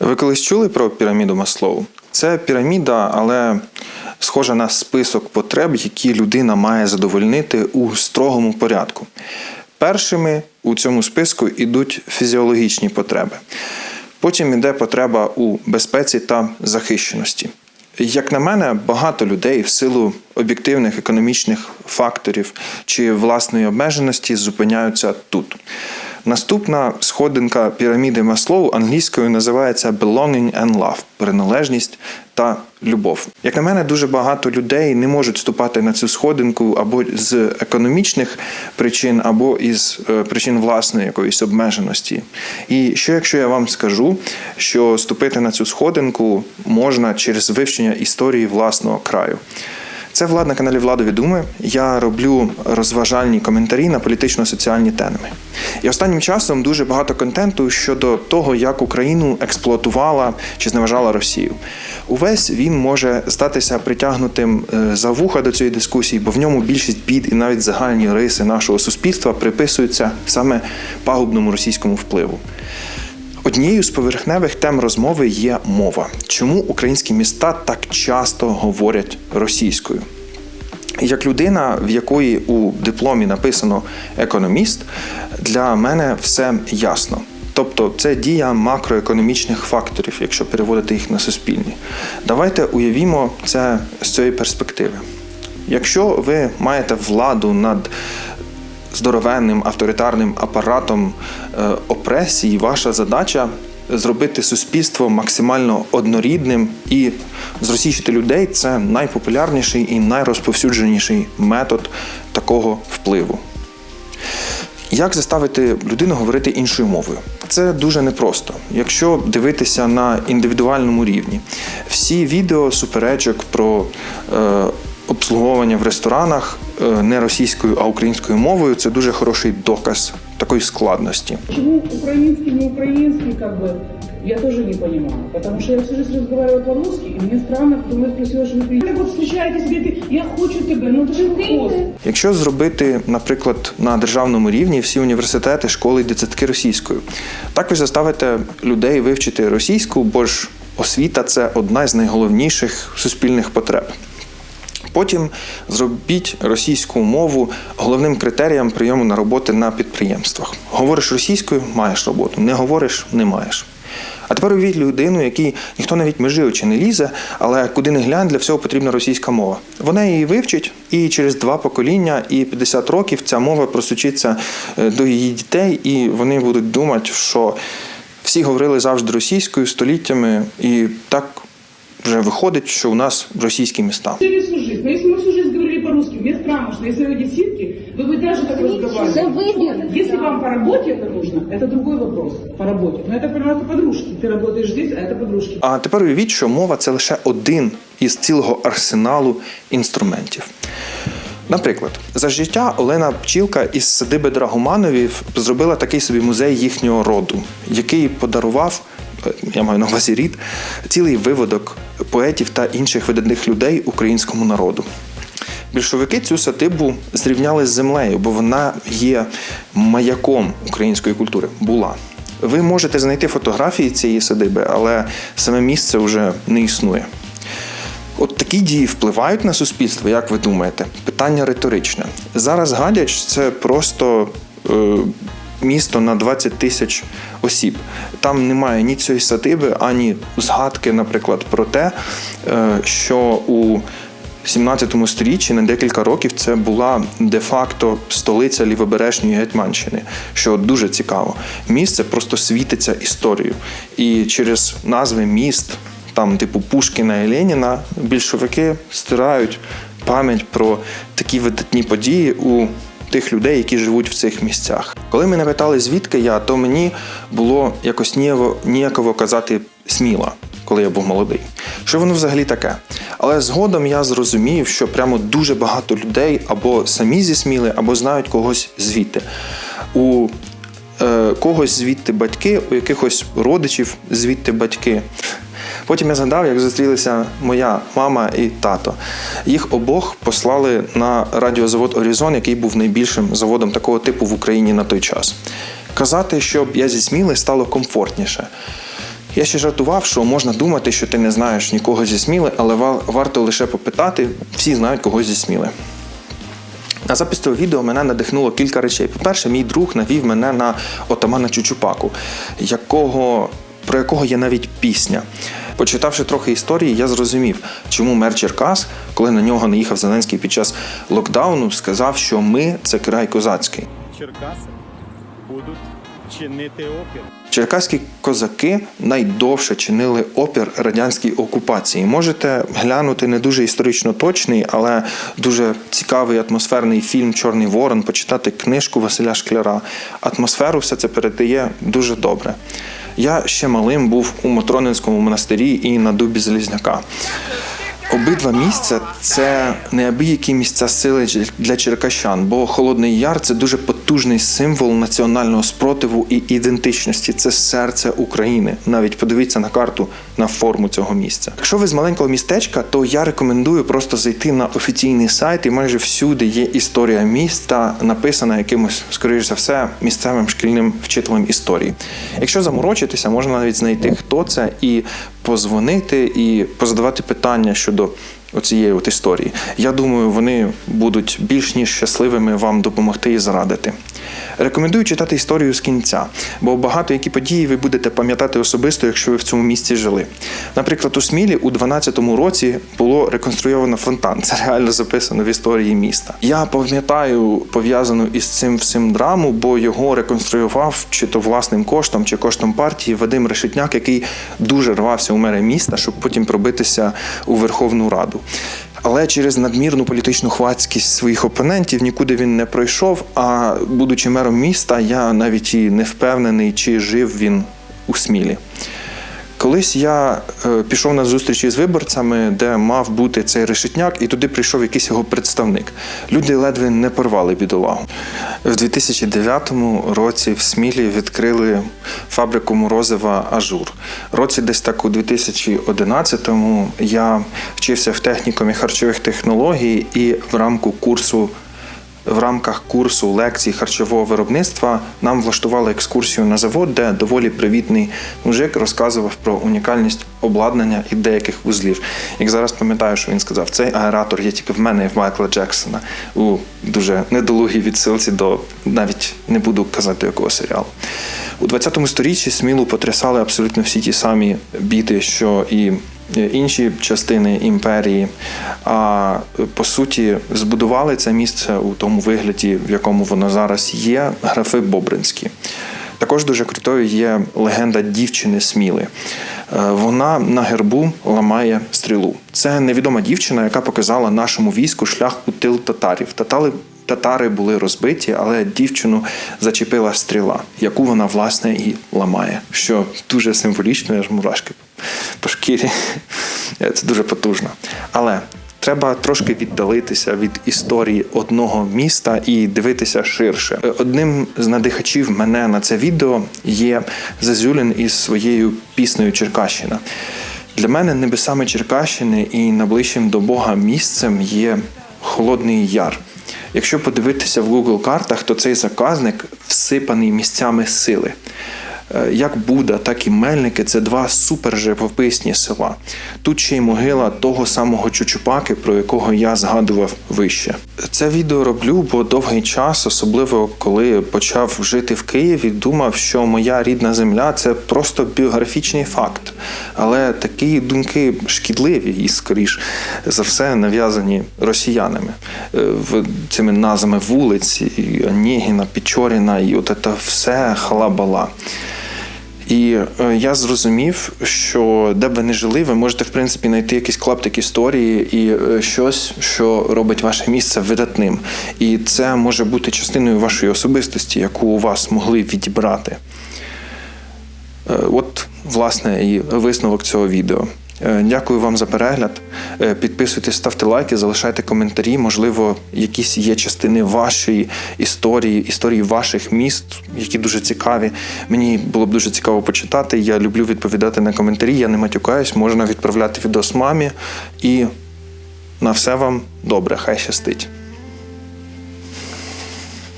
Ви колись чули про піраміду Маслоу? Це піраміда, але схожа на список потреб, які людина має задовольнити у строгому порядку. Першими у цьому списку йдуть фізіологічні потреби. Потім йде потреба у безпеці та захищеності. Як на мене, багато людей в силу об'єктивних економічних факторів чи власної обмеженості зупиняються тут. Наступна сходинка піраміди Маслоу англійською називається belonging and love приналежність та любов. Як на мене, дуже багато людей не можуть ступати на цю сходинку або з економічних причин, або із е, причин власної якоїсь обмеженості. І що якщо я вам скажу, що ступити на цю сходинку можна через вивчення історії власного краю? Це влад на каналі Владові Думи. Я роблю розважальні коментарі на політично-соціальні теми. І останнім часом дуже багато контенту щодо того, як Україну експлуатувала чи зневажала Росію. Увесь він може статися притягнутим е, за вуха до цієї дискусії, бо в ньому більшість бід і навіть загальні риси нашого суспільства приписуються саме пагубному російському впливу. Однією з поверхневих тем розмови є мова. Чому українські міста так часто говорять російською? Як людина, в якої у дипломі написано економіст, для мене все ясно. Тобто це дія макроекономічних факторів, якщо переводити їх на суспільні. Давайте уявімо це з цієї перспективи. Якщо ви маєте владу над здоровенним авторитарним апаратом е, опресії, ваша задача зробити суспільство максимально однорідним і зросійщити людей це найпопулярніший і найрозповсюдженіший метод такого впливу. Як заставити людину говорити іншою мовою? Це дуже непросто. Якщо дивитися на індивідуальному рівні, всі відео суперечок про е, обслуговування в ресторанах е, не російською, а українською мовою це дуже хороший доказ такої складності. Почему украинский, не украинский, как бы, я тоже не понимаю. Потому что я всю жизнь разговариваю по-русски, и мне странно, когда я спросила, что вы приедете. Так вот встречаетесь, говорите, я хочу тебе, ну это же вкус. Якщо зробити, наприклад, на державному рівні всі університети, школи і дитсадки російською, так ви заставите людей вивчити російську, бо ж освіта це одна з найголовніших суспільних потреб. Потім зробіть російську мову головним критерієм прийому на роботи на підприємствах. Говориш російською, маєш роботу, не говориш, не маєш. А тепер уявіть людину, якій ніхто навіть межи очі не лізе, але куди не глянь, для всього потрібна російська мова. Вона її вивчить, і через два покоління і 50 років ця мова просучиться е, до її дітей, і вони будуть думати, що всі говорили завжди російською століттями, і так вже виходить, що у нас російські міста. Жили всю жизнь. Но если мы всю жизнь говорили по-русски, мне странно, что если вы одесситки, вы бы даже так разговаривали. за выбор. Если вам по работе это нужно, это другой вопрос. По работе. Но это просто подружки. Ты работаешь здесь, а это подружки. А тепер уявіть, що мова це лише один із цілого арсеналу інструментів. Наприклад, за життя Олена Пчілка із садиби Драгомановів зробила такий собі музей їхнього роду, який подарував, е, я маю на увазі рід, цілий виводок поетів та інших видатних людей українському народу. Більшовики цю садибу зрівняли з землею, бо вона є маяком української культури. Була. Ви можете знайти фотографії цієї садиби, але саме місце вже не існує. От такі дії впливають на суспільство, як ви думаєте? Питання риторичне. Зараз Гадяч це просто е, місто на 20 тисяч осіб. Там немає ні цієї садиби, ані згадки, наприклад, про те, е, що у 17 сторіччі на декілька років це була де-факто столиця лівобережної Гетьманщини, що дуже цікаво. Місце просто світиться історією. І через назви міст, там, типу Пушкіна і Леніна, більшовики стирають пам'ять про такі видатні події у тих людей, які живуть в цих місцях. Коли мене питали, звідки я, то мені було якось ніяково, ніяково казати сміла, коли я був молодий. Що воно взагалі таке? Але згодом я зрозумів, що прямо дуже багато людей або самі зі Сміли, або знають когось звідти. У е, когось звідти батьки, у якихось родичів звідти батьки. Потім я згадав, як зустрілися моя мама і тато. Їх обох послали на радіозавод Орізон, який був найбільшим заводом такого типу в Україні на той час. Казати, щоб я зі Сміли стало комфортніше. Я ще жартував, що можна думати, що ти не знаєш нікого зі Сміли, але варто лише попитати, всі знають когось зі Сміли. На запис цього відео мене надихнуло кілька речей. По-перше, мій друг навів мене на отамана Чучупаку, якого, про якого є навіть пісня. Почитавши трохи історії, я зрозумів, чому мер Черкас, коли на нього наїхав Зеленський під час локдауну, сказав, що ми це край козацький. Черкаси будуть чинити опір. Черкаські козаки найдовше чинили опір радянській окупації. Можете глянути не дуже історично точний, але дуже цікавий атмосферний фільм Чорний Ворон, почитати книжку Василя Шкляра. Атмосферу все це передає дуже добре. Я ще малим був у Матронинському монастирі і на дубі Залізняка. Обидва місця це неабиякі місця сили для черкащан, бо Холодний Яр це дуже потужний символ національного спротиву і ідентичності. Це серце України. Навіть подивіться на карту на форму цього місця. Якщо ви з маленького містечка, то я рекомендую просто зайти на офіційний сайт, і майже всюди є історія міста, написана якимось, скоріш за все, місцевим шкільним вчителем історії. Якщо заморочитися, можна навіть знайти, хто це, і позвонити, і позадавати питання щодо оцієї от історії. Я думаю, вони будуть більш ніж щасливими вам допомогти і зарадити. Рекомендую читати історію з кінця, бо багато які події ви будете пам'ятати особисто, якщо ви в цьому місці жили. Наприклад, у Смілі у 12-му році було реконструйовано фонтан. Це реально записано в історії міста. Я пам'ятаю пов'язану із цим всім драму, бо його реконструював чи то власним коштом, чи коштом партії Вадим Решетняк, який дуже рвався у мери міста, щоб потім пробитися у Верховну Раду. Але через надмірну політичну хвацькість своїх опонентів нікуди він не пройшов. А будучи мером міста, я навіть і не впевнений, чи жив він у Смілі. Колись я е, пішов на зустрічі з виборцями, де мав бути цей решетняк, і туди прийшов якийсь його представник. Люди ледве не порвали бідолагу. В 2009 році в Смілі відкрили фабрику морозива Ажур. Році десь так у 2011-му я вчився в технікумі харчових технологій і в рамку курсу в рамках курсу лекцій харчового виробництва нам влаштували екскурсію на завод, де доволі привітний мужик розказував про унікальність обладнання і деяких вузлів. Як зараз пам'ятаю, що він сказав, цей аератор є тільки в мене і в Майкла Джексона у дуже недолугій відсилці до навіть не буду казати якого серіалу. У 20 сторіччі сміло потрясали абсолютно всі ті самі біти, що і інші частини імперії. А по суті, збудували це місце у тому вигляді, в якому воно зараз є, графи Бобринські. Також дуже крутою є легенда дівчини Сміли. Е, Вона на гербу ламає стрілу. Це невідома дівчина, яка показала нашому війську шлях у тил татарів. Татали Татари були розбиті, але дівчину зачепила стріла, яку вона власне і ламає. Що дуже символічно, ж мурашки по шкірі. Це дуже потужно. Але треба трошки віддалитися від історії одного міста і дивитися ширше. Одним з надихачів мене на це відео є Зазюлін із своєю піснею Черкащина. Для мене небесами Черкащини і найближчим до Бога місцем є Холодний Яр. Якщо подивитися в Google картах, то цей заказник всипаний місцями сили. Е, Як Буда, так і Мельники це два суперживописні села. Тут ще й могила того самого Чучупаки, про якого я згадував вище. Це відео роблю, бо довгий час, особливо коли почав жити в Києві, думав, що моя рідна земля це просто біографічний факт. Але такі думки шкідливі і, скоріш за все, нав'язані росіянами Е, цими назвами вулиць, Онєгіна, Печоріна, і от це все халабала. І е, я зрозумів, що де б ви не жили, ви можете в принципі знайти якийсь клаптик історії і е, щось, що робить ваше місце видатним. І це може бути частиною вашої особистості, яку у вас могли відібрати. Е, От, власне, і висновок цього відео. Е, Дякую вам за перегляд. Е, Підписуйтесь, ставте лайки, залишайте коментарі. Можливо, якісь є частини вашої історії, історії ваших міст, які дуже цікаві. Мені було б дуже цікаво почитати. Я люблю відповідати на коментарі. Я не матюкаюсь, можна відправляти відос мамі. І на все вам добре, хай щастить.